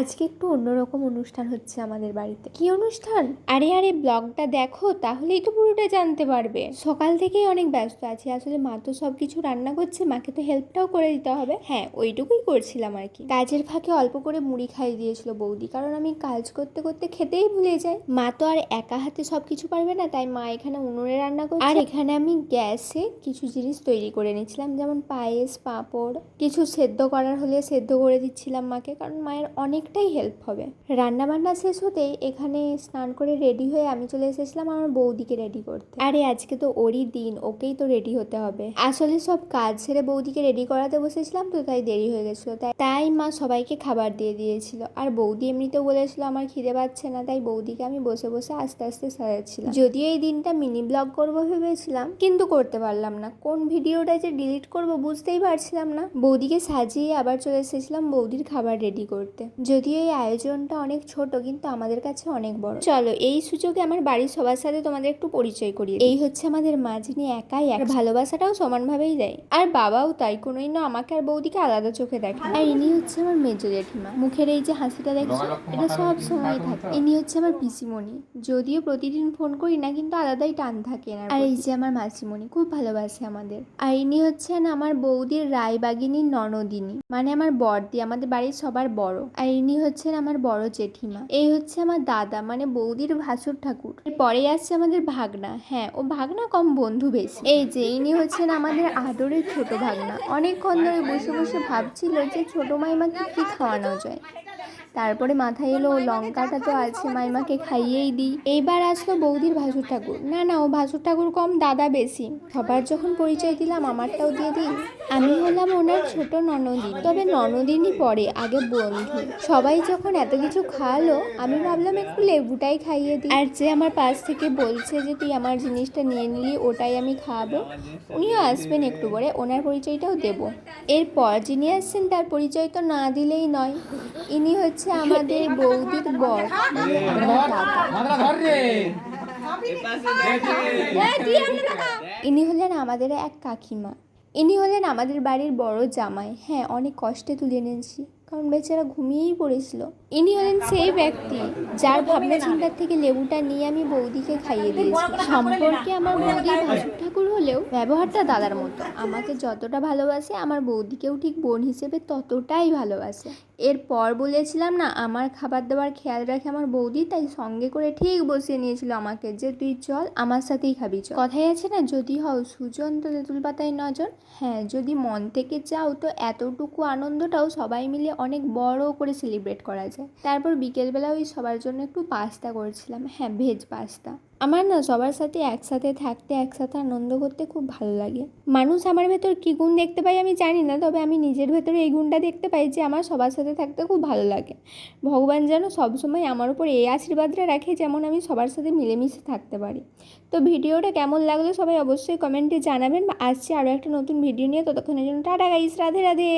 আজকে একটু অন্যরকম অনুষ্ঠান হচ্ছে আমাদের বাড়িতে। কি অনুষ্ঠান? আরে আরে, ব্লগটা দেখো, তাহলেই তো পুরোটা জানতে পারবে। সকাল থেকেই অনেক ব্যস্ত আছি, আসলে মা তো সব কিছু রান্না করছে, মাকে তো হেল্পটাও করে দিতে হবে। হ্যাঁ ওইটুকুই করছিলাম আর কি। কাজের ফাঁকে অল্প করে মুড়ি খাইয়ে দিয়েছিল বৌদি, কারণ আমি কাজ করতে করতে খেতেই ভুলে যাই। মা তো আর একা হাতে সব কিছু পারবে না, তাই মা এখানে উনুনে রান্না করছে। আর এখানে আমি গ্যাসে কিছু জিনিস তৈরি করে নিয়েছিলাম, যেমন পায়েস, পাঁপড়। কিছু সেদ্ধ করার হলে সেদ্ধ করে দিচ্ছিলাম মাকে, কারণ মায়ের অনেকটাই হেল্প হবে। রান্না বান্না শেষ হতেই এখানে স্নান করে রেডি হয়ে আমি চলে এসেছিলাম আমার বৌদিকে রেডি করতে। আরে আজকে তো ওরই দিন, ওকেই তো রেডি হতে হবে। আসলে সব কাজ ছেড়ে বৌদিকে রেডি করাতে বসেছিলাম তো তাই দেরি হয়ে গেছিল। তাই তাই মা সবাইকে খাবার দিয়ে দিয়েছিল। আর বৌদি এমনিতেও বলেছিল আমার খিদে পাচ্ছে না, তাই বৌদিকে আমি বসে বসে আস্তে আস্তে সাজাচ্ছিলাম। যদিও এই দিনটা মিনি ব্লগ করব ভেবেছিলাম, কিন্তু করতে পারলাম না। কোন ভিডিওটা যে ডিলিট করব বুঝতেই পারছিলাম না। বৌদিকে সাজিয়ে আবার চলে এসেছিলাম বৌদির খাবার রেডি করতে। যদিও এই আয়োজনটা অনেক ছোট কিন্তু আমাদের কাছে অনেক বড়। চলো এই সুযোগে আমার বাড়ির সবার সাথে তোমাদের একটু পরিচয় করিয়ে এই হচ্ছে আমাদের মা যিনি একাই এক। ভালোবাসাটাও সমানভাবেই দেয়। আর বাবাও তাই কোনোই না আমাকে আর বৌদিকে আলাদা চোখে দেখে। আর ইনি হচ্ছে আমার মেজ জেঠিমা। মুখের এই যে হাসিটা দেখছ এটা সব সময় থাকে। ইনি হচ্ছে আমার পিসিমণি। যদিও প্রতিদিন ফোন করি না কিন্তু আলাদাই টান থাকে না আর এই যে আমার মাসিমণি খুব ভালোবাসে আমাদের। আর ইনি হচ্ছেন আমার বৌদির রায়বাগিনী ননদিনী। মানে আমার বড়দি আমাদের বাড়ির সবার বড়। আর ইনি হচ্ছেন আমার বড় জেঠিমা। এই হচ্ছে আমার দাদা মানে বৌদির ভাসুর ঠাকুর। পরে আসছে আমাদের ভাগনা। হ্যাঁ ও ভাগনা কম বন্ধু বেশি। এই যে, ইনি হচ্ছেন আমাদের আদরের ছোট ভাগনা। অনেকক্ষণ ধরে বসে বসে ভাবছিল যে ছোট মাইমাকে কি খাওয়ানো যায়। তারপরে মাথায় এলো, লঙ্কাটা তো আছে, মাইমাকে খাইয়েই দিই। এইবার আসলো বৌদির ভাসুর ঠাকুর। না না, ও ভাসুর ঠাকুর কম, দাদা বেশি। সবার যখন পরিচয় দিলাম, আমারটাও দিয়ে দিই আমি হলাম ওনার ছোট ননদিন। তবে ননদিনই পরে, আগে বন্ধু। সবাই যখন এত কিছু খাওয়ালো আমি ভাবলাম একটু লেবুটাই খাইয়ে দিই। আর যে আমার পাশ থেকে বলছে যে, তুই আমার জিনিসটা নিয়ে নিলি, ওটাই আমি খাওয়াবো উনিও আসবেন একটু পরে, ওনার পরিচয়টাও দেবো। এরপর যিনি আসছেন, তার পরিচয় তো না দিলেই নয়। ইনি হচ্ছে আমাদের বৌদির দাদা ইনি হলেন আমাদের এক কাকিমা। ইনি হলেন আমাদের বাড়ির বড় জামাই। হ্যাঁ অনেক কষ্টে তুলে এনেছি। কারণ বেচারা ঘুমিয়েই পড়েছিল। ইনি হলেন সেই ব্যক্তি যার ভাবনা চিন্তার থেকে লেবুটা নিয়ে আমি বৌদিকে খাইয়ে দিয়েছি। সম্পর্কে আমার বৌদি ভাসুর ঠাকুর হলেও ব্যবহারটা দাদার মতো। আমাকে যতটা ভালোবাসে, আমার বৌদিকেও ঠিক বোন হিসেবে ততটাই ভালোবাসে। এরপর বলেছিলাম না, আমার খাবার দাবার খেয়াল রাখে আমার বৌদি, তাই সঙ্গে করে ঠিক বসিয়ে নিয়েছিল আমাকে যে, তুই চল, আমার সাথেই খাবি, চল। কথাই আছে না, যদি হও সুজন তো তেঁতুল পাতায় নজর হ্যাঁ যদি মন থেকে চাও, তো এতটুকু আনন্দটাও সবাই মিলে অনেক বড় করে সেলিব্রেট করা যায়। তারপর বিকেলবেলা ওই সবার জন্য একটু পাস্তা করেছিলাম। হ্যাঁ ভেজ পাস্তা। আমার না সবার সাথে একসাথে থাকতে, একসাথে আনন্দ করতে খুব ভালো লাগে। মানুষ আমার ভেতর কী গুণ দেখতে পাই আমি জানি না, তবে আমি নিজের ভেতরে এই গুণটা দেখতে পাই যে আমার সবার সাথে থাকতে খুব ভালো লাগে। ভগবান যেন সবসময় আমার উপর এই আশীর্বাদটা রাখে যেমন আমি সবার সাথে মিলেমিশে থাকতে পারি। তো ভিডিওটা কেমন লাগল সবাই অবশ্যই কমেন্টে জানাবেন। বা আসছে আরও একটা নতুন ভিডিও নিয়ে। ততক্ষণের জন্য টাটা গাইস রাধে রাধে।